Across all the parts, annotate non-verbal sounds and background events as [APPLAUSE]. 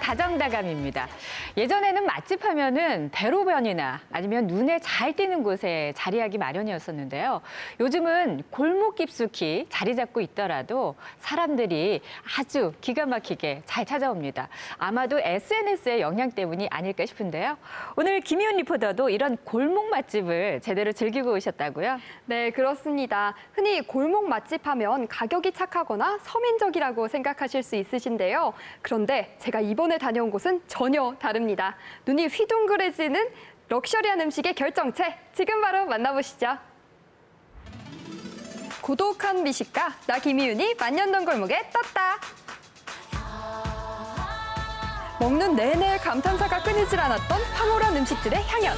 다정다감입니다. 예전에는 맛집 하면은 대로변이나 아니면 눈에 잘 띄는 곳에 자리하기 마련이었었는데요. 요즘은 골목 깊숙이 자리 잡고 있더라도 사람들이 아주 기가 막히게 잘 찾아옵니다. 아마도 SNS의 영향 때문이 아닐까 싶은데요. 오늘 김희훈 리포터도 이런 골목 맛집을 제대로 즐기고 오셨다고요? 네, 그렇습니다. 흔히 골목 맛집 하면 가격이 착하거나 서민적이라고 생각하실 수 있으신데요. 그런데 제가 이번에 다녀온 곳은 전혀 다 릅니다. 눈이 휘둥그레지는 럭셔리한 음식의 결정체. 지금 바로 만나보시죠. 고독한 미식가 나 김희윤이 만년동 골목에 떴다. 먹는 내내 감탄사가 끊이질 않았던 황홀한 음식들의 향연.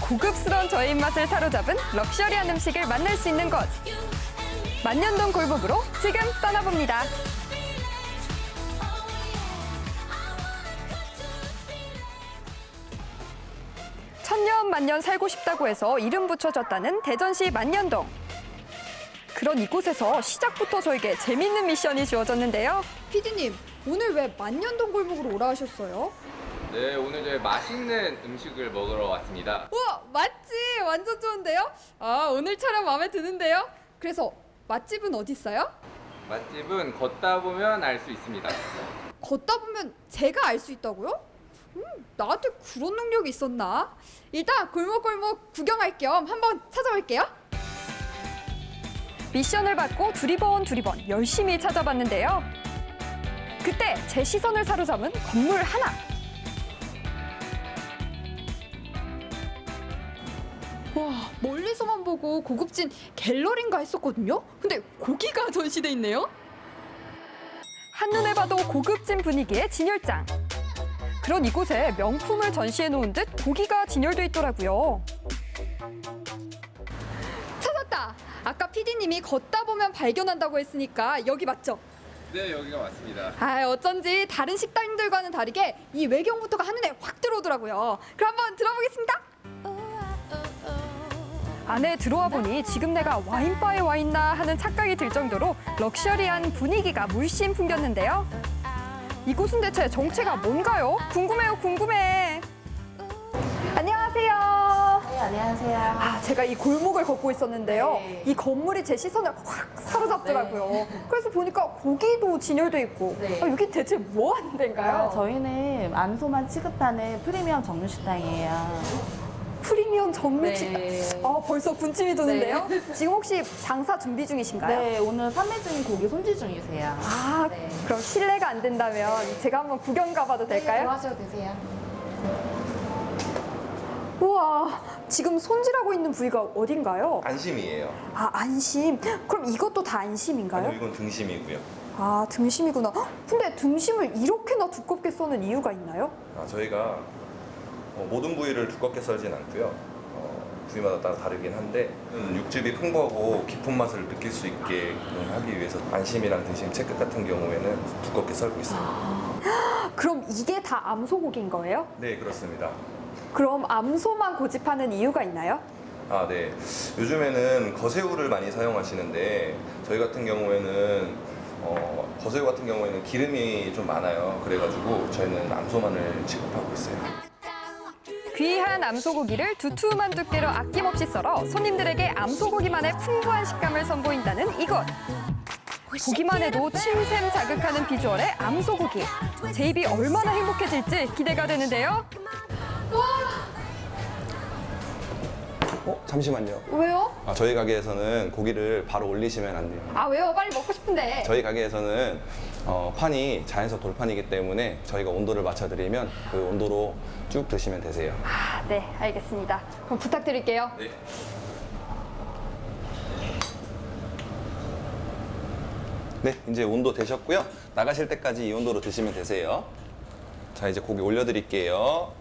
고급스러운 저의 입맛을 사로잡은 럭셔리한 음식을 만날 수 있는 곳. 만년동 골목으로 지금 떠나봅니다. 천년 만년 살고 싶다고 해서 이름 붙여졌다는 대전시 만년동. 그런 이곳에서 시작부터 저에게 재밌는 미션이 주어졌는데요. 피디님, 오늘 왜 만년동 골목으로 오라 하셨어요? 네, 오늘 저희 맛있는 음식을 먹으러 왔습니다. 우와, 맛집 완전 좋은데요? 아, 오늘 촬영 마음에 드는데요? 그래서 맛집은 어디 있어요? 맛집은 걷다 보면 알 수 있습니다. 걷다 보면 제가 알 수 있다고요? 음, 나한테 그런 능력이 있었나? 일단 골목골목 구경할 겸 한번 찾아볼게요. 미션을 받고 두리번 두리번 열심히 찾아봤는데요. 그때 제 시선을 사로잡은 건물 하나. 와, 멀리서만 보고 고급진 갤러리인가 했었거든요? 근데 고기가 전시돼 있네요? 한눈에 봐도 고급진 분위기의 진열장. 그런 이곳에 명품을 전시해 놓은 듯 고기가 진열돼 있더라고요. 찾았다! 아까 피디님이 걷다 보면 발견한다고 했으니까 여기 맞죠? 네, 여기가 맞습니다. 아 어쩐지 다른 식당들과는 다르게 이 외경부터가 한눈에 확 들어오더라고요. 그럼 한번 들어보겠습니다. 안에 들어와 보니 지금 내가 와인바에 와 있나 하는 착각이 들 정도로 럭셔리한 분위기가 물씬 풍겼는데요. 이곳은 대체 정체가 뭔가요? 궁금해요, 궁금해. 안녕하세요. 네, 안녕하세요. 아, 제가 이 골목을 걷고 있었는데요. 네. 이 건물이 제 시선을 확 사로잡더라고요. 그래서 보니까 고기도 진열돼 있고 네. 아, 여기 대체 뭐 하는 데인가요? 아, 저희는 안소만 취급하는 프리미엄 정류식당이에요. 프리미엄 정육식. 네. 아, 벌써 군침이 도는데요. [LAUGHS] 지금 혹시 장사 준비 중이신가요? 네, 오늘 판매 중인 고기 손질 중이세요. 아, 네. 그럼 실례가 안 된다면 제가 한번 구경 가봐도 될까요? 들어가셔도 되세요. 우와, 지금 손질하고 있는 부위가 어딘가요? 안심이에요. 아, 안심. 그럼 이것도 다 안심인가요? 아니요, 이건 등심이고요. 아, 등심이구나. 헉, 근데 등심을 이렇게나 두껍게 써는 이유가 있나요? 아, 저희가 어, 모든 부위를 두껍게 썰진 않고요. 어, 부위마다 따라 다르긴 한데 음, 육즙이 풍부하고 깊은 맛을 느낄 수 있게 하기 위해서 안심이랑 등심 채끝 같은 경우에는 두껍게 썰고 있어요. [GASPS] 그럼 이게 다 암소고기인 거예요? 네, 그렇습니다. 그럼 암소만 고집하는 이유가 있나요? 아, 네. 요즘에는 거새우를 많이 사용하시는데 저희 같은 경우에는 어, 거새우 같은 경우에는 기름이 좀 많아요. 그래가지고 저희는 암소만을 취급하고 있어요. 귀한 암소고기를 두툼한 두께로 아낌없이 썰어 손님들에게 암소고기만의 풍부한 식감을 선보인다는 이곳. 보기만 해도 침샘 자극하는 비주얼의 암소고기. 제 입이 얼마나 행복해질지 기대가 되는데요. 어? 잠시만요. 왜요? 아, 저희 가게에서는 고기를 바로 올리시면 안 돼요. 아 왜요? 빨리 먹고 싶은데. 저희 가게에서는 어, 판이 자연석 돌판이기 때문에 저희가 온도를 맞춰드리면 그 온도로 쭉 드시면 되세요. 아, 네, 알겠습니다. 그럼 부탁드릴게요. 네. 네, 이제 온도 되셨고요. 나가실 때까지 이 온도로 드시면 되세요. 자, 이제 고기 올려드릴게요.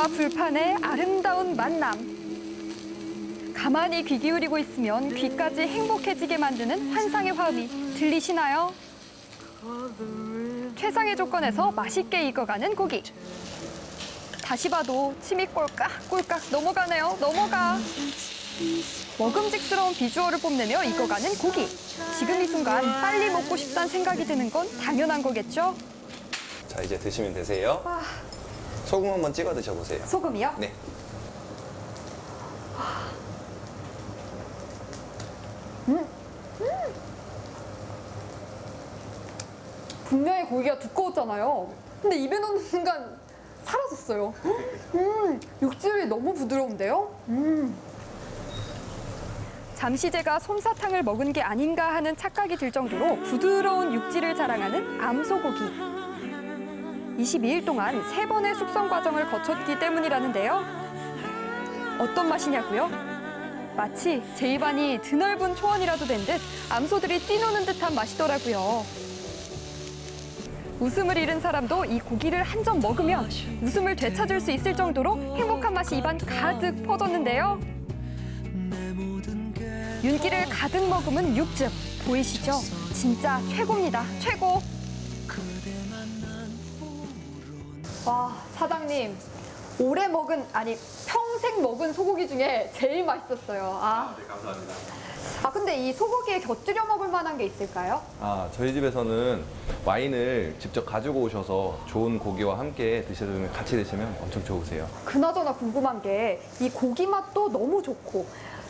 고기와 불판의 아름다운 만남. 가만히 귀 기울이고 있으면 귀까지 행복해지게 만드는 환상의 화음이 들리시나요? 최상의 조건에서 맛있게 익어가는 고기. 다시 봐도 침이 꼴깍꼴깍 넘어가네요. 넘어가. 먹음직스러운 비주얼을 뽐내며 익어가는 고기. 지금 이 순간 빨리 먹고 싶다는 생각이 드는 건 당연한 거겠죠? 자, 이제 드시면 되세요. 소금 한번 찍어 드셔보세요. 소금이요? 네. 분명히 고기가 두꺼웠잖아요. 근데 입에 넣는 순간 사라졌어요. 음, 육즙이 너무 부드러운데요? 음. 잠시 제가 솜사탕을 먹은 게 아닌가 하는 착각이 들 정도로 부드러운 육질을 자랑하는 암소고기. 22일 동안 세번의 숙성 과정을 거쳤기 때문이라는데요. 어떤 맛이냐고요? 마치 제 입안이 드넓은 초원이라도 된 듯 암소들이 뛰노는 듯한 맛이더라고요. 웃음을 잃은 사람도 이 고기를 한 점 먹으면 웃음을 되찾을 수 있을 정도로 행복한 맛이 입안 가득 퍼졌는데요. 윤기를 가득 머금은 육즙 보이시죠? 진짜 최고입니다. 최고. 와, 사장님. 오래 먹은, 아니, 평생 먹은 소고기 중에 제일 맛있었어요. 아. 네, 감사합니다. 아, 근데 이 소고기에 곁들여 먹을 만한 게 있을까요? 아, 저희 집에서는 와인을 직접 가지고 오셔서 좋은 고기와 함께 드시면 같이 드시면 엄청 좋으세요. 그나저나 궁금한 게 이 고기 맛도 너무 좋고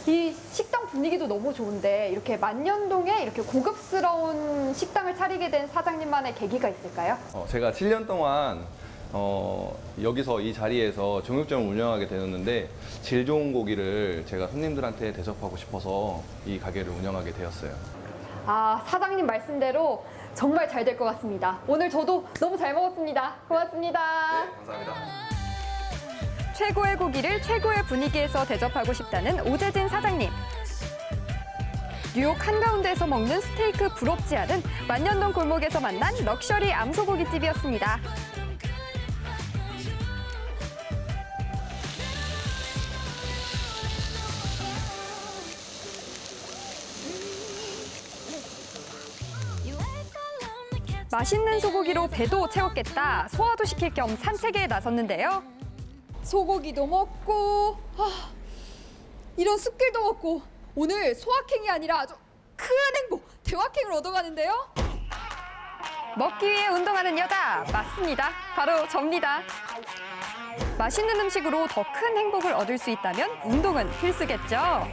이 식당 분위기도 너무 좋은데 이렇게 만년동에 이렇게 고급스러운 식당을 차리게 된 사장님만의 계기가 있을까요? 어, 제가 7년 동안 어, 여기서 이 자리에서 정육점을 운영하게 되었는데 질 좋은 고기를 제가 손님들한테 대접하고 싶어서 이 가게를 운영하게 되었어요. 아, 사장님 말씀대로 정말 잘 될 것 같습니다. 오늘 저도 너무 잘 먹었습니다. 고맙습니다. 감사합니다. 최고의 고기를 최고의 분위기에서 대접하고 싶다는 오재진 사장님. 뉴욕 한가운데에서 먹는 스테이크 부럽지 않은 만년동 골목에서 만난 럭셔리 암소고기집이었습니다. 맛있는 소고기로 배도 채웠겠다. 소화도 시킬 겸 산책에 나섰는데요. 소고기도 먹고 아, 이런 숲길도 먹고 오늘 소확행이 아니라 아주 큰 행복 대확행을 얻어가는데요. 먹기 위해 운동하는 여자 맞습니다. 바로 접니다. 맛있는 음식으로 더 큰 행복을 얻을 수 있다면 운동은 필수겠죠.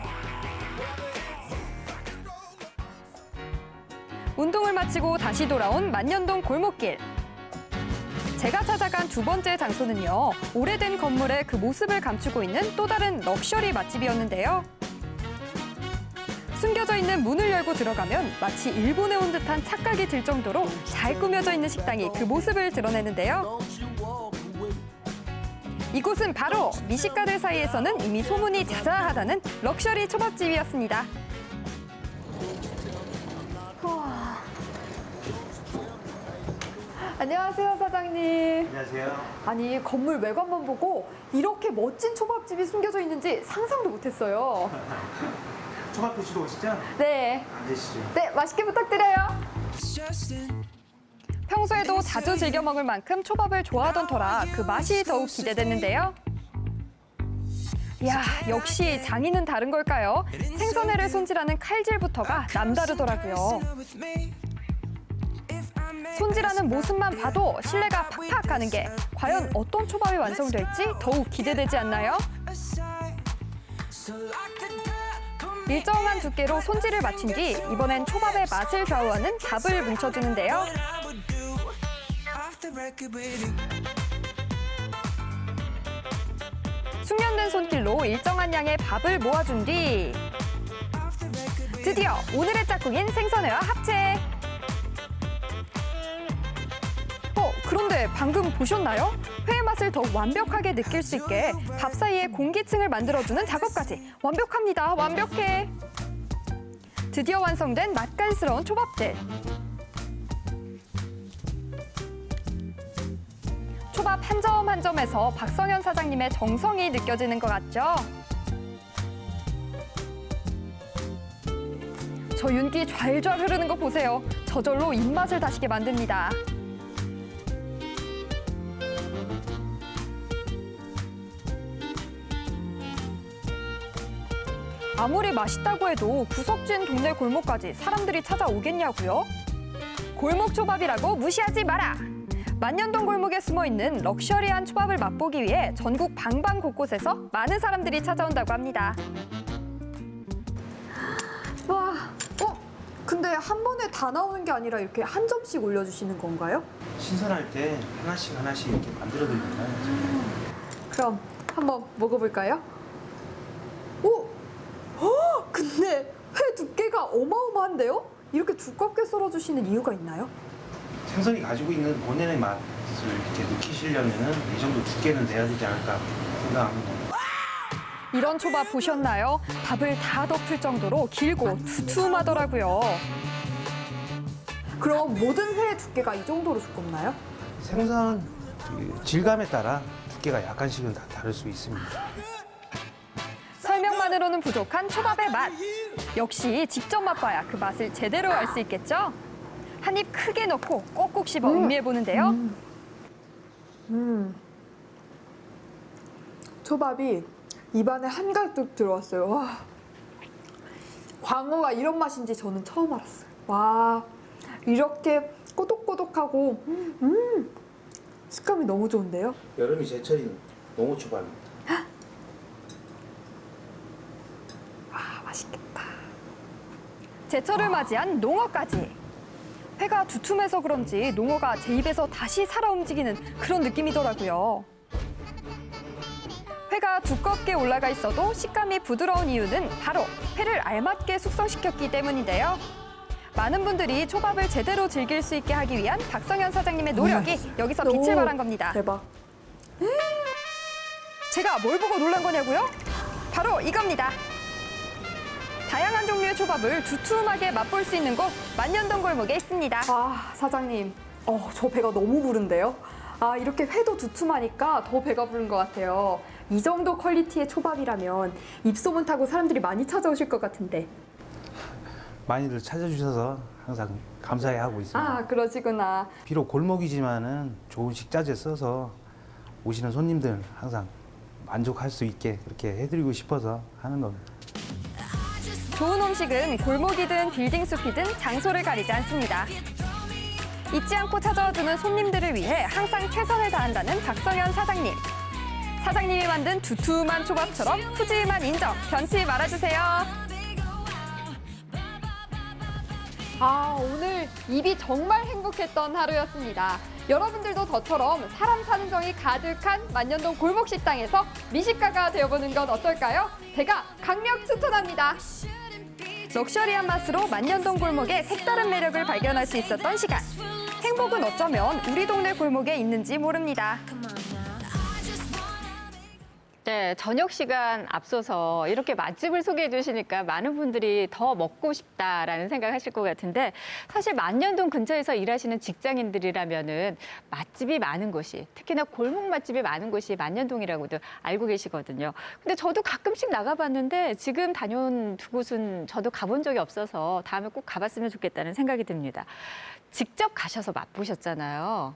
운동을 마치고 다시 돌아온 만년동 골목길. 제가 찾아간 두 번째 장소는요. 오래된 건물의 그 모습을 감추고 있는 또 다른 럭셔리 맛집이었는데요. 숨겨져 있는 문을 열고 들어가면 마치 일본에 온 듯한 착각이 들 정도로 잘 꾸며져 있는 식당이 그 모습을 드러내는데요. 이곳은 바로 미식가들 사이에서는 이미 소문이 자자하다는 럭셔리 초밥집이었습니다. 안녕하세요 사장님. 안녕하세요. 아니 건물 외관만 보고 이렇게 멋진 초밥집이 숨겨져 있는지 상상도 못했어요. [LAUGHS] 초밥 드시러 오시죠? 네, 앉으시죠. 네 맛있게 부탁드려요. 평소에도 자주 즐겨 먹을 만큼 초밥을 좋아하던 터라 그 맛이 더욱 기대됐는데요. 이야, 역시 장인은 다른 걸까요? 생선회를 손질하는 칼질부터가 남다르더라고요. 손질하는 모습만 봐도 신뢰가 팍팍 가는 게 과연 어떤 초밥이 완성될지 더욱 기대되지 않나요? 일정한 두께로 손질을 마친 뒤 이번엔 초밥의 맛을 좌우하는 밥을 뭉쳐주는데요. 숙련된 손길로 일정한 양의 밥을 모아준 뒤 드디어 오늘의 짝꿍인 생선회와 합체. 그런데 방금 보셨나요? 회의 맛을 더욱 완벽하게 느낄 수 있게 밥 사이에 공기층을 만들어주는 작업까지 완벽합니다. 완벽해. 드디어 완성된 맛깔스러운 초밥들. 초밥 한 점 한 점에서 박성현 사장님의 정성이 느껴지는 것 같죠? 저 윤기 좔좔 흐르는 거 보세요. 저절로 입맛을 다시게 만듭니다. 아무리 맛있다고 해도 구석진 동네 골목까지 사람들이 찾아오겠냐고요? 골목 초밥이라고 무시하지 마라. 만년동 골목에 숨어 있는 럭셔리한 초밥을 맛보기 위해 전국 방방 곳곳에서 많은 사람들이 찾아온다고 합니다. 와, 어? 근데 한 번에 다 나오는 게 아니라 이렇게 한 점씩 올려주시는 건가요? 신선할 때 하나씩 하나씩 이렇게 만들어 드립니다. 그럼 한번 먹어볼까요? 오! 어, 근데 회 두께가 어마어마한데요? 이렇게 두껍게 썰어주시는 이유가 있나요? 생선이 가지고 있는 본연의 맛을 이렇게 느끼시려면은 이 정도 두께는 돼야 되지 않을까 생각합니다. 이런 초밥 보셨나요? 밥을 다 덮을 정도로 길고 두툼하더라고요. 그럼 모든 회의 두께가 이 정도로 두껍나요? 생선 그 질감에 따라 두께가 약간씩은 다 다를 수 있습니다. 설명만으로는 부족한 초밥의 맛. 역시 직접 맛봐야 그 맛을 제대로 알 수 있겠죠? 한 입 크게 넣고 꼭꼭 씹어 음미해 보는데요. 음. 초밥이 입안에 한가득 들어왔어요. 와. 광어가 이런 맛인지 저는 처음 알았어요. 와, 이렇게 꼬독꼬독하고, 음, 음, 식감이 너무 좋은데요? 여름이 제철인 농어초밥입니다. 아, 맛있겠다. 제철을 맞이한 농어까지. 회가 두툼해서 그런지 농어가 제 입에서 다시 살아 움직이는 그런 느낌이더라고요. 회가 두껍게 올라가 있어도 식감이 부드러운 이유는 바로 회를 알맞게 숙성시켰기 때문인데요. 많은 분들이 초밥을 제대로 즐길 수 있게 하기 위한 박성현 사장님의 노력이 여기서 빛을 오, 발한 겁니다. 대박. 제가 뭘 보고 놀란 거냐고요? 바로 이겁니다. 다양한 종류의 초밥을 두툼하게 맛볼 수 있는 곳 만년동 골목에 있습니다. 아, 사장님. 어, 저 배가 너무 부른데요? 아, 이렇게 회도 두툼하니까 더 배가 부른 것 같아요. 이 정도 퀄리티의 초밥이라면 입소문 타고 사람들이 많이 찾아오실 것 같은데. 많이들 찾아주셔서 항상 감사해 하고 있습니다. 아, 그러시구나. 비록 골목이지만은 좋은 식자재 써서 오시는 손님들 항상 만족할 수 있게 그렇게 해드리고 싶어서 하는 겁니다. 좋은 음식은 골목이든 빌딩 숲이든 장소를 가리지 않습니다. 잊지 않고 찾아와주는 손님들을 위해 항상 최선을 다한다는 박성현 사장님. 사장님이 만든 두툼한 초밥처럼 푸짐한 인정 변치 말아주세요. 아, 오늘 입이 정말 행복했던 하루였습니다. 여러분들도 저처럼 사람 사는 정이 가득한 만년동 골목 식당에서 미식가가 되어보는 건 어떨까요? 제가 강력 추천합니다. 럭셔리한 맛으로 만년동 골목의 색다른 매력을 발견할 수 있었던 시간. 행복은 어쩌면 우리 동네 골목에 있는지 모릅니다. 네, 저녁 시간 앞서서 이렇게 맛집을 소개해 주시니까 많은 분들이 더 먹고 싶다라는 생각하실 것 같은데 사실 만년동 근처에서 일하시는 직장인들이라면은 맛집이 많은 곳이 특히나 골목 맛집이 많은 곳이 만년동이라고도 알고 계시거든요. 근데 저도 가끔씩 나가봤는데 지금 다녀온 두 곳은 저도 가본 적이 없어서 다음에 꼭 가봤으면 좋겠다는 생각이 듭니다. 직접 가셔서 맛보셨잖아요.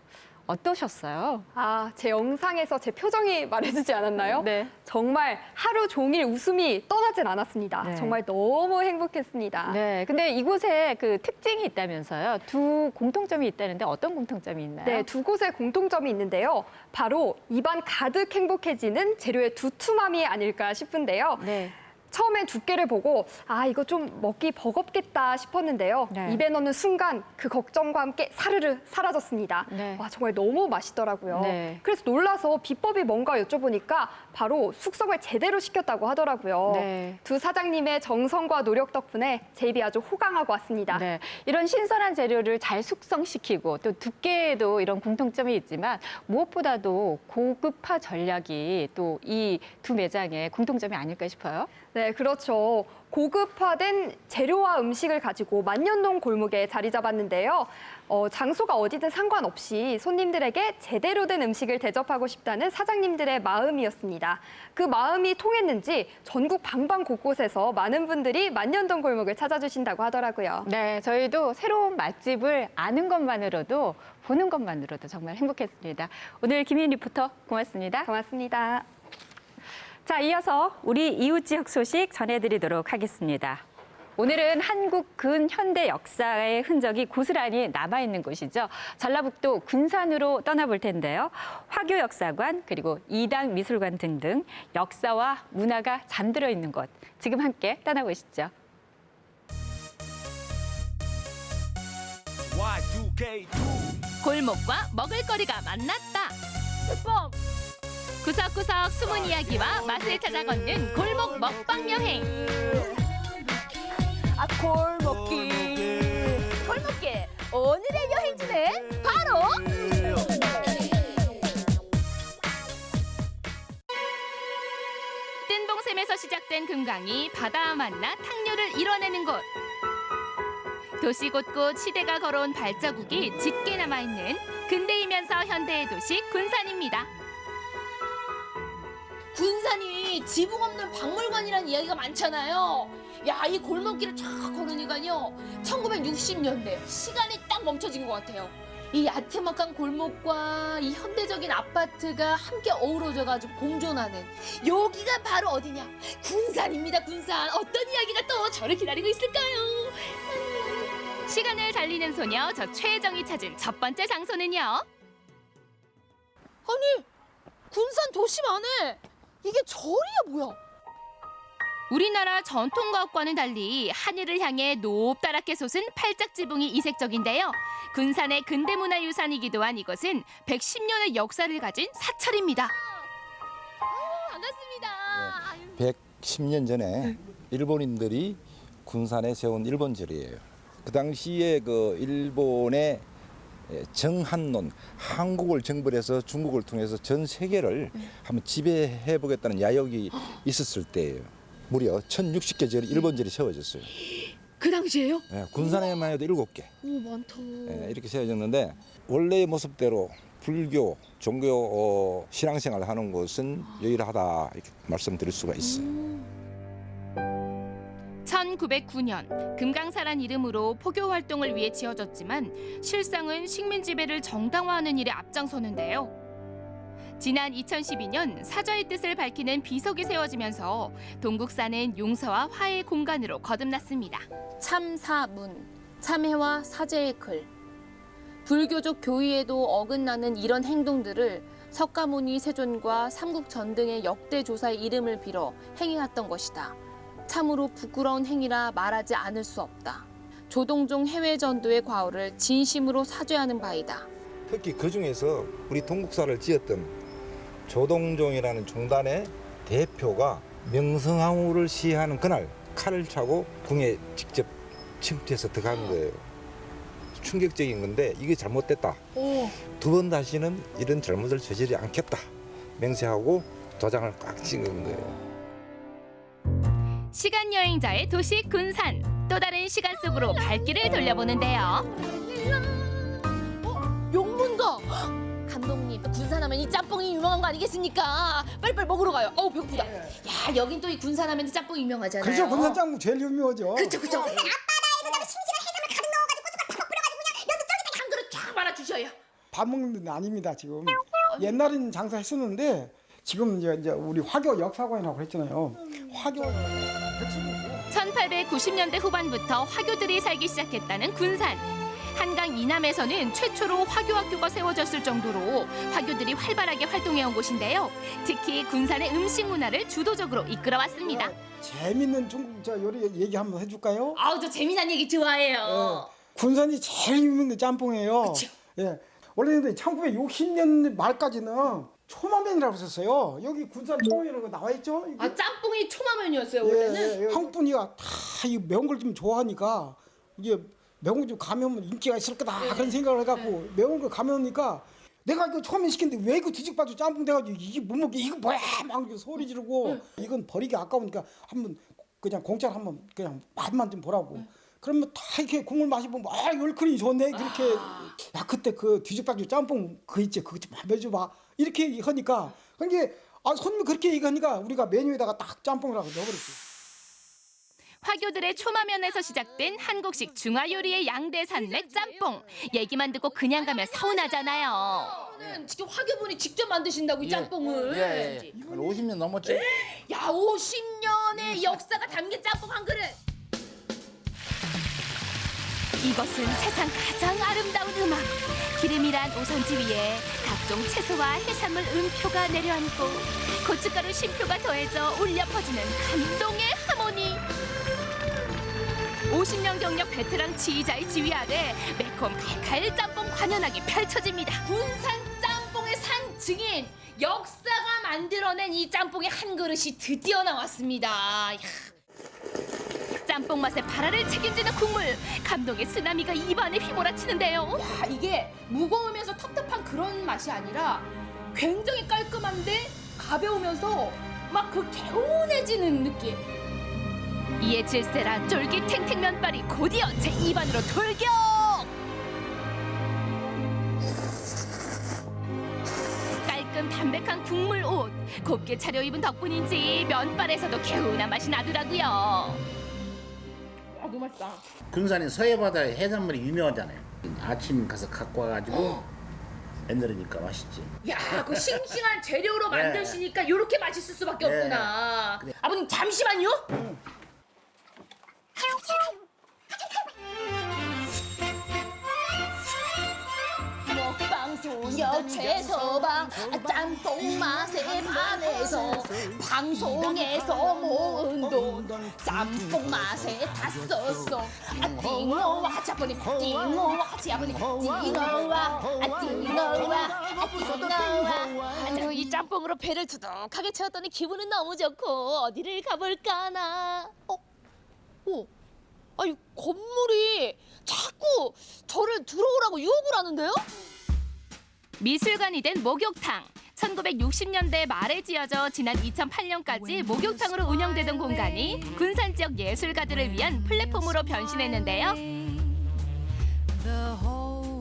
어떠셨어요? 아, 제 영상에서 제 표정이 [LAUGHS] 말해주지 않았나요? 네. 정말 하루 종일 웃음이 떠나질 않았습니다. 네. 정말 너무 행복했습니다. 네, 근데 이곳에 그 특징이 있다면서요. 두 공통점이 있다는데 어떤 공통점이 있나요? 네, 두 곳의 공통점이 있는데요. 바로 입안 가득 행복해지는 재료의 두툼함이 아닐까 싶은데요. 네. 처음엔 두께를 보고 아 이거 좀 먹기 버겁겠다 싶었는데요. 네. 입에 넣는 순간 그 걱정과 함께 사르르 사라졌습니다. 네. 와 정말 너무 맛있더라고요. 네. 그래서 놀라서 비법이 뭔가 여쭤보니까 바로 숙성을 제대로 시켰다고 하더라고요. 네. 두 사장님의 정성과 노력 덕분에 제 입이 아주 호강하고 왔습니다. 네, 이런 신선한 재료를 잘 숙성시키고 또 두께에도 이런 공통점이 있지만 무엇보다도 고급화 전략이 또 이 두 매장의 공통점이 아닐까 싶어요. 네, 그렇죠. 고급화된 재료와 음식을 가지고 만년동 골목에 자리 잡았는데요. 어, 장소가 어디든 상관없이 손님들에게 제대로 된 음식을 대접하고 싶다는 사장님들의 마음이었습니다. 그 마음이 통했는지 전국 방방 곳곳에서 많은 분들이 만년동 골목을 찾아주신다고 하더라고요. 네, 저희도 새로운 맛집을 아는 것만으로도 보는 것만으로도 정말 행복했습니다. 오늘 김인 리포터 고맙습니다. 고맙습니다. 자, 이어서 우리 이웃 지역 소식 전해드리도록 하겠습니다. 오늘은 한국 근현대 역사의 흔적이 고스란히 남아있는 곳이죠. 전라북도 군산으로 떠나볼 텐데요. 화교 역사관 그리고 이당 미술관 등등 역사와 문화가 잠들어 있는 곳. 지금 함께 떠나보시죠. 골목과 먹을거리가 만났다. 뻥! 구석구석 숨은 이야기와 맛을 찾아 걷는 골목 먹방 여행. 아 골목길. 골목길. 오늘의 여행지는 바로 뜬봉샘에서 시작된 금강이 바다와 만나 탕류를 이뤄내는 곳. 도시 곳곳 시대가 걸어온 발자국이 짙게 남아있는 근대이면서 현대의 도시 군산입니다. 군산이 지붕 없는 박물관이라는 이야기가 많잖아요. 야, 이 골목길을 쫙 걸으니까요. 1960년대 시간이 딱 멈춰진 것 같아요. 이 야트막한 골목과 이 현대적인 아파트가 함께 어우러져가지고 공존하는 여기가 바로 어디냐? 군산입니다, 군산. 어떤 이야기가 또 저를 기다리고 있을까요? 시간을 달리는 소녀 저 최정이 찾은 첫 번째 장소는요. 아니, 군산 도심 안에 이게 절이야, 뭐야? 우리나라 전통가옥과는 달리 하늘을 향해 높다랗게 솟은 팔짝 지붕이 이색적인데요. 군산의 근대문화유산이기도 한 이곳은 110년의 역사를 가진 사찰입니다. 반갑습니다. 110년 전에 일본인들이 군산에 세운 일본절이에요. 그 당시에 그 일본의 정한론, 한국을 정벌해서 중국을 통해서 전 세계를 한번 지배해 보겠다는 야욕이 있었을 때예요. 무려 1060개 절이 일본 절이 세워졌어요. 그 당시에요? 예, 군산에만 해도 일곱 개 오, 많다. 예, 이렇게 세워졌는데 원래의 모습대로 불교 종교 어, 신앙생활을 하는 것은 유일하다 이렇게 말씀드릴 수가 있어요. 1909년 금강사란 이름으로 포교 활동을 위해 지어졌지만 실상은 식민 지배를 정당화하는 일에 앞장서는데요. 지난 2012년 사저의 뜻을 밝히는 비석이 세워지면서 동국사는 용서와 화해의 공간으로 거듭났습니다. 참사문, 참회와 사제의 글. 불교적 교의에도 어긋나는 이런 행동들을 석가모니 세존과 삼국전 등의 역대 조사의 이름을 빌어 행해왔던 것이다. 참으로 부끄러운 행위라 말하지 않을 수 없다. 조동종 해외 전도의 과오를 진심으로 사죄하는 바이다. 특히 그 중에서 우리 동국사를 지었던 조동종이라는 종단의 대표가 명성황후를 시해하는 그날 칼을 차고 궁에 직접 침투해서 들어간 거예요. 충격적인 건데 이게 잘못됐다. 두 번 다시는 이런 잘못을 저지르지 않겠다. 맹세하고 도장을 꽉 찍은 거예요. 시간 여행자의 도시 군산. 또 다른 시간 속으로 발길을 돌려보는데요. 용문가! 감독님, 군산하면 이 짬뽕이 유명한 거 아니겠습니까? 빨리빨리 먹으러 가요. 어우, 배고프다. 야, 여긴 또 이 군산하면 짬뽕이 유명하잖아요. 그렇죠. 군산 짬뽕 제일 유명하죠. 그쵸, 그쵸. 그릇 쫙 말아 주셔요. 밥 먹는 데 아닙니다 지금. 옛날에는 장사했었는데 지금 이제, 이제 우리 화교 역사관이라고 그랬잖아요. 화교 1890년대 후반부터 화교들이 살기 시작했다는 군산. 한강 이남에서는 최초로 화교학교가 세워졌을 정도로 화교들이 활발하게 활동해온 곳인데요. 특히 군산의 음식 문화를 주도적으로 이끌어왔습니다. 재밌는 중국 저 요리 얘기 한번 해줄까요? 아우, 저 재미난 얘기 좋아해요. 예. 군산이 제일 유명한 짬뽕이에요. 예. 원래는 1960년 말까지는 초마면이라고 했었어요. 여기 군산 초마면이라고 나와 있죠? 이게? 아, 짬뽕이 초마면이었어요, 예, 원래는? 예, 예. 한국 분이가 다이 매운 걸 좀 좋아하니까 이게 매운 거좀 가면 인기가 있을 거다 그런 생각을 해갖고 매운 걸 가면니까 내가 이거 처음에 시켰는데 왜 이거 뒤집어져 짬뽕 돼가지고 이게 못 먹게 이거 뭐야 막 이렇게 소리 지르고 이건 버리기 아까우니까 한번 그냥 공짜로 한번 그냥 맛만 좀 보라고 그러면 다 이렇게 국물 마시면 아 얼큰이 좋네 그렇게 야 그때 그 뒤집어져 짬뽕 그 있지 그거 좀 한번 해줘봐 이렇게 하니까 그게 아 손님이 그렇게 얘기하니까 우리가 메뉴에다가 딱 짬뽕이라고 넣어버렸지. 화교들의 초마면에서 시작된 한국식 중화요리의 양대 산맥 짬뽕. 얘기만 듣고 그냥 가면 서운하잖아요. 는 직접 화교분이 직접 만드신다고 이 짬뽕을. 예, 예. 50년 넘었죠? 야 50년의 역사가 담긴 짬뽕 한 그릇. 이것은 세상 가장 아름다운 음악. 기름이란 오선지 위에 각종 채소와 해산물 음표가 내려앉고 고춧가루 쉼표가 더해져 울려 퍼지는 감동의 하모니. 50년 경력 베테랑 지휘자의 지휘 아래 매콤 칼칼 짬뽕 관연하게 펼쳐집니다. 군산 짬뽕의 산 증인 역사가 만들어낸 이 짬뽕의 한 그릇이 드디어 나왔습니다. 야, 짬뽕 맛의 발화를 책임지는 국물. 감동의 쓰나미가 입안에 휘몰아치는데요. 야, 이게 무거우면서 텁텁한 그런 맛이 아니라 굉장히 깔끔한데 가벼우면서 막 그 개운해지는 느낌. 이에 질세라 쫄깃 탱탱 면발이 곧이어 제 입안으로 돌격! 깔끔 담백한 국물 옷 곱게 차려입은 덕분인지 면발에서도 개운한 맛이 나더라고요. 아, 너무 맛있다. 군산이 서해바다에 해산물이 유명하잖아요. 아침 가서 갖고 와가지고 애늘으니까 맛있지. 야, 그 싱싱한 재료로 네. 만드시니까 이렇게 맛있을 수밖에 네. 없구나. 아버님 잠시만요. 소녀 최서방 짬뽕 맛에 반해서 방송에서 모은 돈 짬뽕 맛에 다 썼어 아 띵어와 자버님 띵어와 자버님 띵어와 아 띵어와 아 띵어와 아이고 이 짬뽕으로 배를 두둑하게 채웠더니 기분은 너무 좋고 어디를 가볼까나 어? 어? 아니 건물이 자꾸 저를 들어오라고 유혹을 하는데요? 미술관이 된 목욕탕. 1960년대 말에 지어져 지난 2008년까지 목욕탕으로 운영되던 공간이 군산 지역 예술가들을 위한 플랫폼으로 변신했는데요.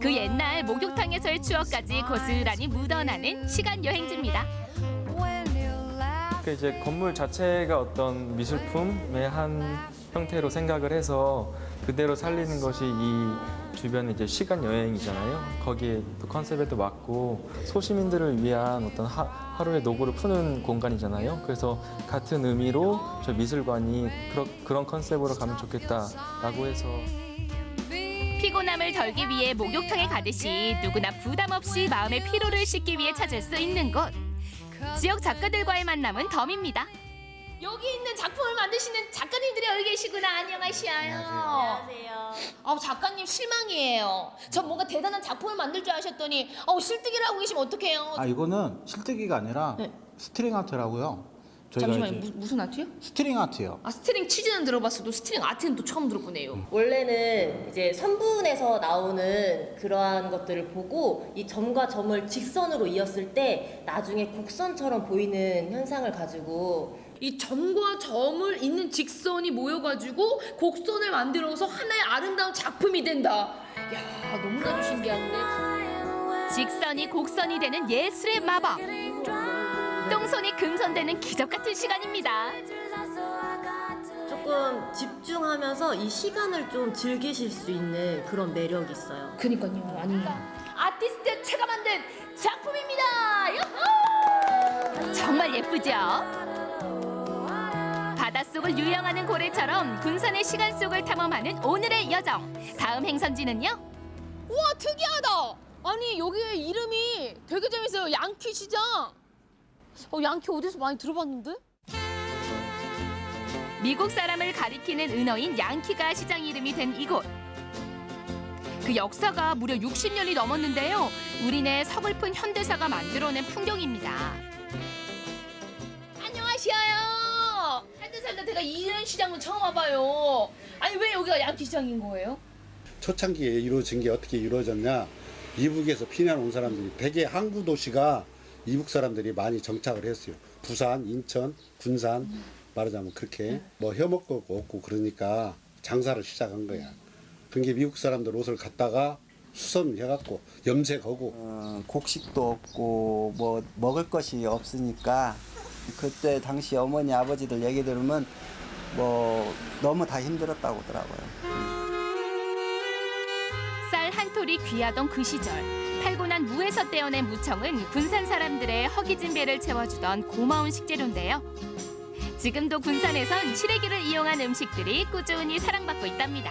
그 옛날 목욕탕에서의 추억까지 고스란히 묻어나는 시간 여행지입니다. 그 이제 건물 자체가 어떤 미술품의 한 형태로 생각을 해서 그대로 살리는 것이 이 주변의 이제 시간 여행이잖아요. 거기에 또 컨셉에도 맞고 소시민들을 위한 어떤 하, 하루의 노고를 푸는 공간이잖아요. 그래서 같은 의미로 저 미술관이 그런 그런 컨셉으로 가면 좋겠다라고 해서 피곤함을 덜기 위해 목욕탕에 가듯이 누구나 부담 없이 마음의 피로를 씻기 위해 찾을 수 있는 곳. 지역 작가들과의 만남은 덤입니다. 여기 있는 작품을 만드시는 작가님들이 여기 계시구나. 안녕하세요. 안녕하세요. 아, 작가님 실망이에요. 전 뭔가 대단한 작품을 만들 줄 아셨더니 어, 실뜨기를 하고 계시면 어떡해요? 아 이거는 실뜨기가 아니라 네. 스트링 아트라고요. 잠시만요. 무, 무슨 아트요? 스트링 아트요. 아, 스트링 치즈는 들어봤어도 스트링 아트는 또 처음 들어보네요. 원래는 이제 선분에서 나오는 그러한 것들을 보고 이 점과 점을 직선으로 이었을 때 나중에 곡선처럼 보이는 현상을 가지고 이 점과 점을 잇는 직선이 모여가지고 곡선을 만들어서 하나의 아름다운 작품이 된다. 야, 너무나도 신기한데. 직선이 곡선이 되는 예술의 마법. 똥손이 금손되는 기적 같은 시간입니다. 조금 집중하면서 이 시간을 좀 즐기실 수 있는 그런 매력이 있어요. 그니까요. 아니. 아티스트 최가 만든 작품입니다. 야호! 정말 예쁘죠? 바닷속을 유영하는 고래처럼 군산의 시간 속을 탐험하는 오늘의 여정. 다음 행선지는요? 우와 특이하다. 아니 여기에 이름이 되게 재밌어요. 양키 시장. 어 양키 어디서 많이 들어봤는데? 미국 사람을 가리키는 은어인 양키가 시장 이름이 된 이곳. 그 역사가 무려 60년이 넘었는데요. 우리네 서글픈 현대사가 만들어낸 풍경입니다. 안녕하세요. 살다 살다 내가 이런 시장은 처음 와봐요. 아니 왜 여기가 양키 시장인 거예요? 초창기에 이루어진 게 어떻게 이루어졌냐? 이북에서 피난 온 사람들이 대개 항구 도시가 이북 사람들이 많이 정착을 했어요. 부산, 인천, 군산 말하자면 그렇게 뭐 혀먹고 없고 그러니까 장사를 시작한 거야. 그게 미국 사람들 옷을 갖다가 수선해갖고 염색하고. 어, 곡식도 없고 뭐 먹을 것이 없으니까 그때 당시 어머니 아버지들 얘기 들으면 뭐 너무 다 힘들었다고 하더라고요. 쌀 한 톨이 귀하던 그 시절 팔고 난 무에서 떼어낸 무청은 군산 사람들의 허기진 배를 채워주던 고마운 식재료인데요. 지금도 군산에선 시래기를 이용한 음식들이 꾸준히 사랑받고 있답니다.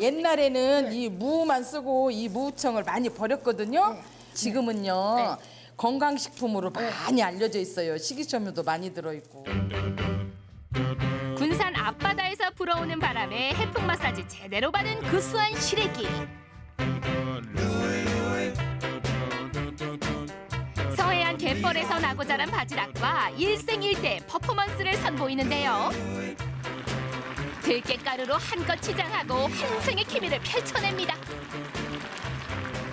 옛날에는 이 무만 쓰고 이 무청을 많이 버렸거든요. 지금은요 건강식품으로 많이 알려져 있어요. 식이섬유도 많이 들어있고. 군산 앞바다에서 불어오는 바람에 해풍 마사지 제대로 받은 구수한 시래기. 서해안 갯벌에서 나고 자란 바지락과 일생일대 퍼포먼스를 선보이는데요. 들깨가루로 한껏 치장하고 환생의 케미를 펼쳐냅니다.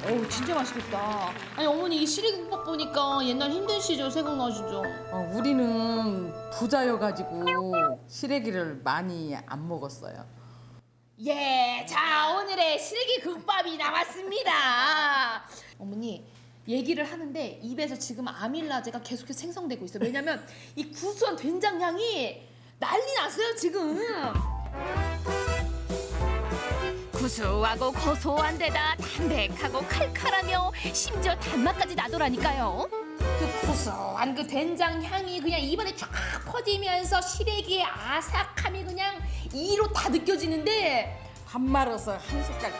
어우 진짜 맛있겠다. 아니 어머니 이 시래기국밥 보니까 옛날 힘든 시절 생각나시죠? 어, 우리는 부자여가지고 시래기를 많이 안 먹었어요. 예, 자 오늘의 시래기 국밥이 나왔습니다. 어머니 얘기를 하는데 입에서 지금 아밀라제가 계속해서 생성되고 있어요. 왜냐면 이 구수한 된장 향이 난리 났어요 지금. 구수하고 고소한 데다 담백하고 칼칼하며 심지어 단맛까지 나더라니까요. 그 구수한 그 된장 향이 그냥 입안에 쫙 퍼지면서 시래기의 아삭함이 그냥 이로 다 느껴지는데 밥 말아서 한 숟갈 탁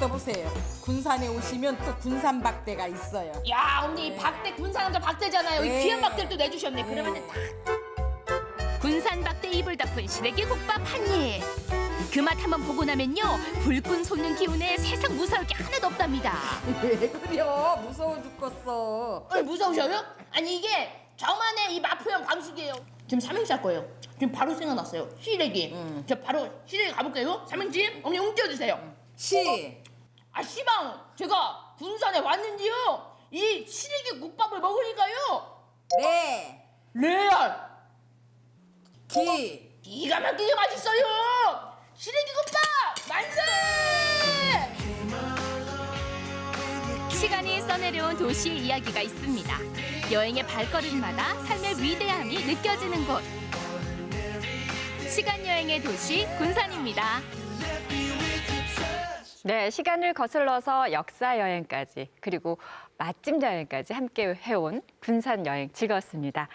떠보세요. 군산에 오시면 또 군산 박대가 있어요. 야 언니 박대 군산함자 박대잖아요. 이 네. 귀한 박대를 또 내주셨네. 그러면 딱 군산 박대 입을 덮은 시래기 국밥 한 입. 그 맛 한번 보고 나면요 불끈 솟는 기운에 세상 무서울 게 하나도 없답니다. [LAUGHS] 왜 그려? 무서워 죽겠어. 아니 무서우셔요? 아니 이게 저만의 이 마포형 방식이에요. 지금 삼행시 할 거예요. 지금 바로 생각났어요. 시래기. 저 바로 시래기 가볼게요. 삼행시. 어머니 웅 띄워주세요. 시. 아 시방 제가 군산에 왔는데요. 이 시래기 국밥을 먹으니까요. 네. 레알. 기. 기가 막히게 맛있어요. 시래기 국밥 만세! 시간이 써내려온 도시의 이야기가 있습니다. 여행의 발걸음마다 삶의 위대함이 느껴지는 곳. 시간 여행의 도시 군산입니다. 네, 시간을 거슬러서 역사 여행까지 그리고 맛집 여행까지 함께 해온 군산 여행 즐거웠습니다.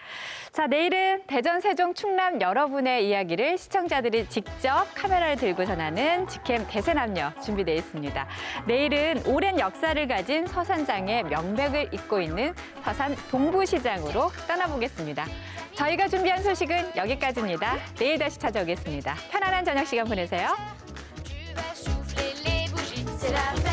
자, 내일은 대전, 세종, 충남 여러분의 이야기를 시청자들이 직접 카메라를 들고 전하는 직캠 대세남녀 준비되어 있습니다. 내일은 오랜 역사를 가진 서산장의 명백을 잇고 있는 서산 동부시장으로 떠나보겠습니다. 저희가 준비한 소식은 여기까지입니다. 내일 다시 찾아오겠습니다. 편안한 저녁 시간 보내세요. será